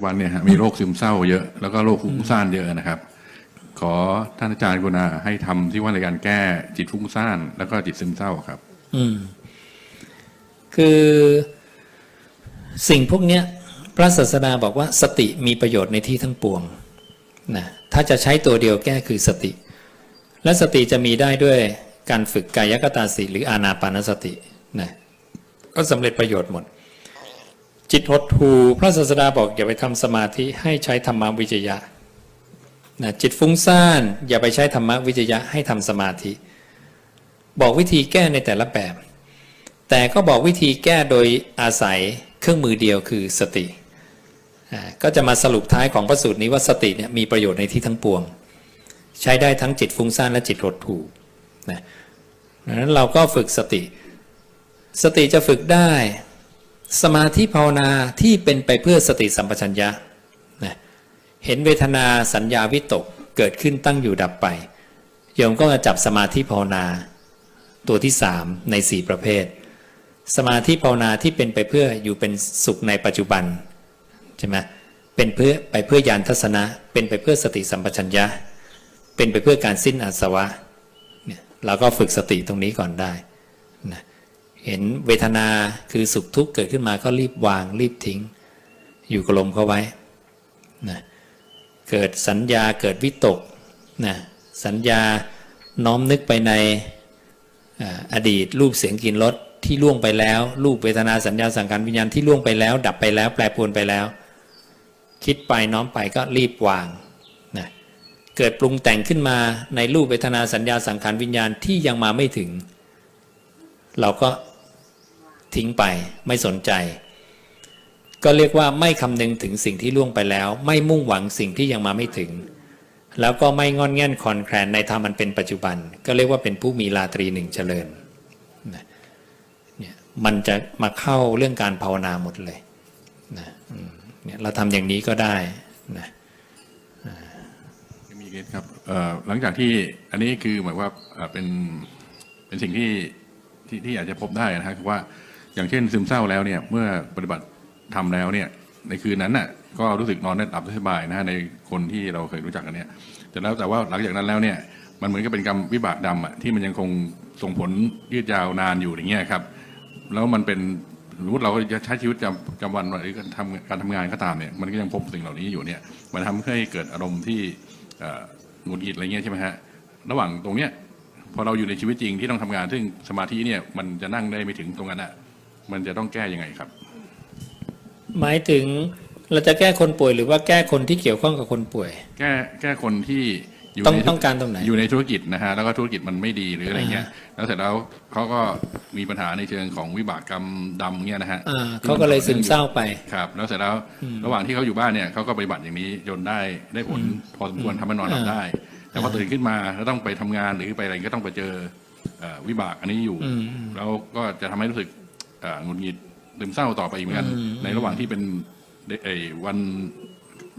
จุบันเนี่ยฮะมีโรคซึมเศร้าเยอะแล้วก็โรคฟุ้งซ่านเยอะนะครับ ขอท่านอาจารย์กรุณาให้ทำที่ว่าในการแก้จิตฟุ้งซ่านแล้วก็จิตซึมเศร้าครับ อืม คือสิ่งพวกเนี้ยพระศาสดาบอกว่าสติมีประโยชน์ในที่ทั้งปวงนะถ้าจะใช้ตัวเดียวแก้คือสติ และสติจะมีได้ด้วยการฝึกกายกตาสิหรืออานาปานสตินะก็สำเร็จประโยชน์หมด จิตหดหูพระศาสดาบอกอย่าไปทำสมาธิให้ใช้ธรรมวิจยะนะจิตฟุ้งซ่าน อย่าไปใช้ธรรมวิจยะให้ทำสมาธิ บอกวิธีแก้ในแต่ละแบบ แต่ก็บอกวิธีแก้โดยอาศัยเครื่องมือเดียวคือสติ ก็จะมาสรุปท้ายของพระสูตรนี้ว่าสติเนี่ยมีประโยชน์ในที่ทั้งปวง ใช้ได้ทั้งจิตฟุ้งซ่านและจิตหดหู่นะดังนั้นเราก็ฝึกสติ สติจะฝึกได้ สมาธิภาวนาที่เป็นไปเพื่อสติสัมปชัญญะนะเห็นเวทนาสัญญาวิตกเกิดขึ้นตั้งอยู่ดับไปโยมก็จะจับสมาธิภาวนา ตัวที่สามในสี่ประเภท สมาธิภาวนาที่เป็นไปเพื่ออยู่เป็นสุขในปัจจุบันใช่ไหมเป็นเพื่อไปเพื่อยานทัศนะ เป็นไปเพื่อสติสัมปชัญญะ เป็นไปเพื่อการสิ้นอาสวะเนี่ยเราก็ฝึกสติตรงนี้ก่อนได้นะ เห็นเวทนาคือสุขทุกข์เกิดขึ้นมาก็รีบวางรีบทิ้ง อยู่กับลมเข้าไว้นะเกิดสัญญาเกิดวิตกนะสัญญาน้อมนึกไปในอดีตรูปเสียงกลิ่นรสที่ล่วงไปแล้ว รูปเวทนาสัญญาสังขารวิญญาณที่ล่วงไปแล้ว ดับไปแล้ว แปรปรวนไปแล้ว คิดไปน้อมไปก็รีบวางนะเกิดปรุงแต่งขึ้นมาในรูปเวทนาสัญญาสังขารวิญญาณที่ยังมาไม่ถึง เราก็ ทิ้งไปไม่สนใจ ก็เรียกว่าไม่คำนึงถึงสิ่งที่ล่วงไปแล้ว ไม่มุ่งหวังสิ่งที่ยังมาไม่ถึง แล้วก็ไม่งอนแง่นคอนแคลนในธรรมันเป็นปัจจุบัน ก็เรียกว่าเป็นผู้มีราตรีหนึ่งเจริญเนี่ยมันจะมาเข้าเรื่องการภาวนาหมดเลยนะเนี่ยเราทำอย่างนี้ก็ได้นะมีเคสครับหลังจากที่อันนี้คือหมายว่าเอ่อเป็นเป็นสิ่งที่ที่ที่อาจจะพบได้นะครับคือว่า อย่างเช่นซึมเศร้าแล้วเนี่ยเมื่อปฏิบัติทำแล้วเนี่ยในคืนนั้นน่ะก็รู้สึกนอนได้หลับได้สบายนะฮะในคนที่เราเคยรู้จักกันเนี่ยแต่แล้วแต่ว่าหลังจากนั้นแล้วเนี่ยมันเหมือนกับเป็นกรรมวิบากดำอะที่มันยังคงส่งผลยืดยาวนานอยู่อย่างเงี้ยครับ แล้วมันเป็นสมมติเราก็จะใช้ชีวิตประจำวันหรือการทำการทำงานก็ตามเนี่ยมันก็ยังพบสิ่งเหล่านี้อยู่เนี่ยมันทำให้เกิดอารมณ์ที่หงุดหงิดอะไรเงี้ยใช่ไหมฮะระหว่างตรงเนี้ยพอเราอยู่ในชีวิตจริงที่ต้องทำงาน ซึ่งสมาธิเนี่ยมันจะนั่งได้ไม่ถึงตรงนั้นอะ มันจะต้องแก้ยังไงครับ หมายถึงเราจะแก้คนป่วยหรือว่าแก้คนที่เกี่ยวข้องกับคนป่วย แก้แก้คนที่อยู่ต้องในต้องการตรงไหน อยู่ในธุรกิจนะฮะแล้วก็ธุรกิจมันไม่ดีหรืออะไรเงี้ย แล้วเสร็จแล้วเขาก็มีปัญหาในเชิงของวิบากกรรมดำเงี้ยนะฮะอ่าเขาก็เลยซึมเศร้าไป ครับ แล้วเสร็จแล้วระหว่างที่เขาอยู่บ้านเนี่ยเขาก็ปฏิบัติอย่างนี้จนได้ได้ผลพอสมควรทำให้นอนหลับได้ แต่พอตื่นขึ้นมาแล้วต้องไปทำงานหรือไปอะไรก็ต้องไปเจอเอ่อวิบากอันนี้อยู่อืมแล้วก็จะทำให้รู้สึกเอ่อ หงุดหงิดซึมเศร้าต่อไปอีกเหมือนกันในระหว่างที่เป็นเอ่อวัน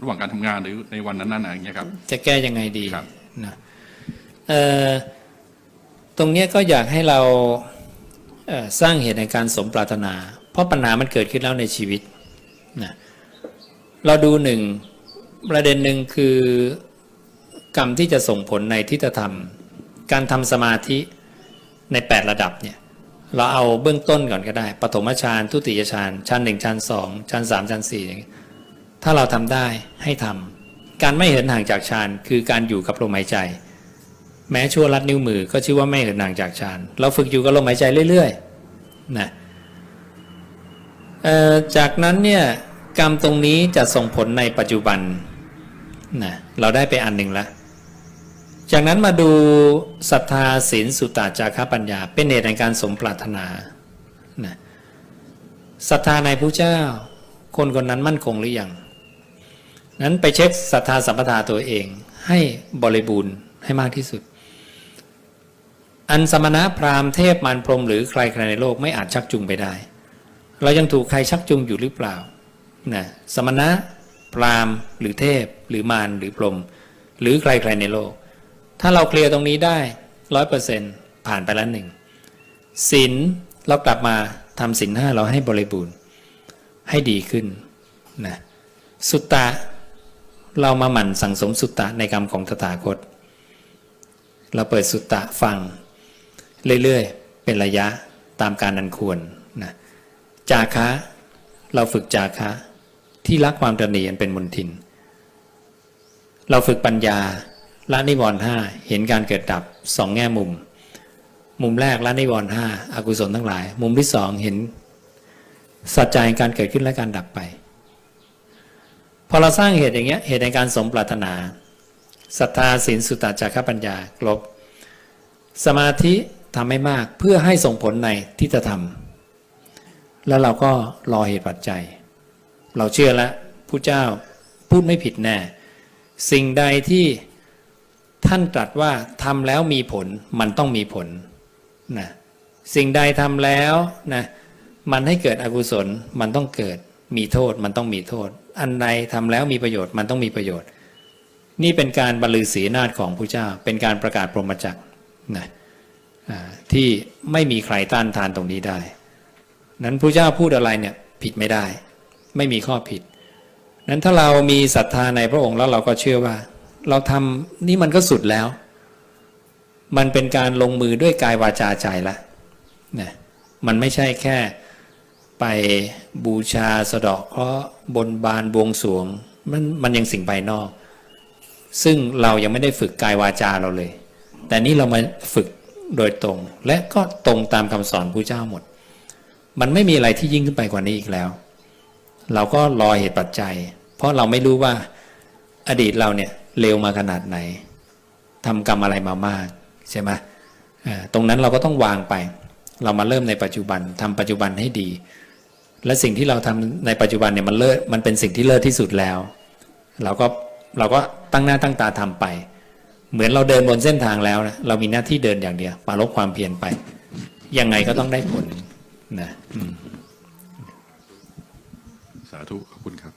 ระหว่างการทำงานหรือในวันนั้นๆอะไรอย่างเงี้ยครับ จะแก้ยังไงดีครับนะเอ่อตรงเนี้ยก็อยากให้เราเอ่อสร้างเหตุในการสมปรารถนา เพราะปัญหามันเกิดขึ้นแล้วในชีวิตนะเราดูหนึ่งประเด็นหนึ่งคือกรรมที่จะส่งผลในทิฏฐธรรม การทำสมาธิใน 8 ระดับเนี่ย เราเอาเบื้องต้นก่อนก็ได้ ปฐมฌานทุติยฌานฌานหนึ่งฌานสองฌานสามฌานสี่อย่างนี้ถ้าเราทำได้ให้ทำการไม่เหินห่างจากฌานคือการอยู่กับลมหายใจ แม้ชั่วลัดนิ้วมือก็ชื่อว่าไม่เหินห่างจากฌานเราฝึกอยู่กับลมหายใจเรื่อยๆนะจากนั้นเนี่ยกรรมตรงนี้จะส่งผลในปัจจุบันนะเราได้ไปอันหนึ่งแล้ว จากนั้นมาดูศรัทธาศีลสุตตาจาระปัญญา เป็นเหตุในการสมปรารถนานะศรัทธาในพระเจ้า คนคนนั้นมั่นคงหรือยังนั้นไปเช็คศรัทธาสัมปทาตัวเอง ให้บริบูรณ์ให้มากที่สุด อันสมณะพราหมณ์เทพมารพรหมหรือใครใครในโลกไม่อาจชักจูงไปได้ เรายังถูกใครชักจูงอยู่หรือเปล่านะสมณะพราหมณ์หรือเทพหรือมารหรือพรหมหรือใครใครในโลก ถ้าเราเคลียร์ตรงนี้ได้ร้อยเปอร์เซ็นผ่านไปแล้วหนึ่งศีลเรากลับมาทำศีลห้าเราให้บริบูรณ์ให้ดีขึ้นนะสุตตะเรามาหมั่นสั่งสมสุตตะในกรรมของตถาคต เราเปิดสุตตะฟัง เรื่อยๆ เป็นระยะตามการนันควรนะจาคะเราฝึกจาคะที่รักความตรนีอันเป็นมนทิน เราฝึกปัญญา ละนิวรณ์ห้าเห็นการเกิดดับสองแง่มุม มุมแรกละนิวรณ์ห้าอากุศลทั้งหลาย มุมที่สองเห็นสัจจะแห่งการเกิดขึ้นและการดับไป พอเราสร้างเหตุอย่างเงี้ยเหตุในการสมปรารถนาศรัทธาศีลสุตตะจาระปัญญาครบสมาธิทำให้มากเพื่อให้ส่งผลในที่จะทำแล้วเราก็รอเหตุปัจจัย เราเชื่อแล้วผู้เจ้าพูดไม่ผิดแน่ สิ่งใดที่ ท่านตรัสว่าทำแล้วมีผลมันต้องมีผลนะสิ่งใดทำแล้วนะมันให้เกิดอกุศลมันต้องเกิดมีโทษมันต้องมีโทษ อันใดทำแล้วมีประโยชน์มันต้องมีประโยชน์ นี่เป็นการบรรลือศีนาฏของผู้เจ้า เป็นการประกาศพรหมจักรนะที่ไม่มีใครต้านทานตรงนี้ได้ นั้นผู้เจ้าพูดอะไรเนี่ยผิดไม่ได้ ไม่มีข้อผิด นั้นถ้าเรามีศรัทธาในพระองค์แล้วเราก็เชื่อว่า เราทำนี่มันก็สุดแล้ว มันเป็นการลงมือด้วยกายวาจาใจละนะมันไม่ใช่แค่ไปบูชาสะดาะเคราะห์บนบานบวงสวง มันมันยังสิ่งภายนอก ซึ่งเรายังไม่ได้ฝึกกายวาจาเราเลย แต่นี่เรามาฝึกโดยตรง และก็ตรงตามคำสอนพระเจ้าหมด มันไม่มีอะไรที่ยิ่งขึ้นไปกว่านี้อีกแล้ว เราก็รอเหตุปัจจัย เพราะเราไม่รู้ว่าอดีตเราเนี่ย เลวมาขนาดไหนทำกรรมอะไรมามากใช่ไหมตรงนั้นเราก็ต้องวางไป เรามาเริ่มในปัจจุบันทำปัจจุบันให้ดี และสิ่งที่เราทำในปัจจุบันเนี่ยมันเลิศมันเป็นสิ่งที่เลิศที่สุดแล้ว เราก็เราก็ตั้งหน้าตั้งตาทำไป เหมือนเราเดินบนเส้นทางแล้วนะเรามีหน้าที่เดินอย่างเดียวปราลบความเพียรไป ยังไงก็ต้องได้ผลนะสาธุขอบคุณครับ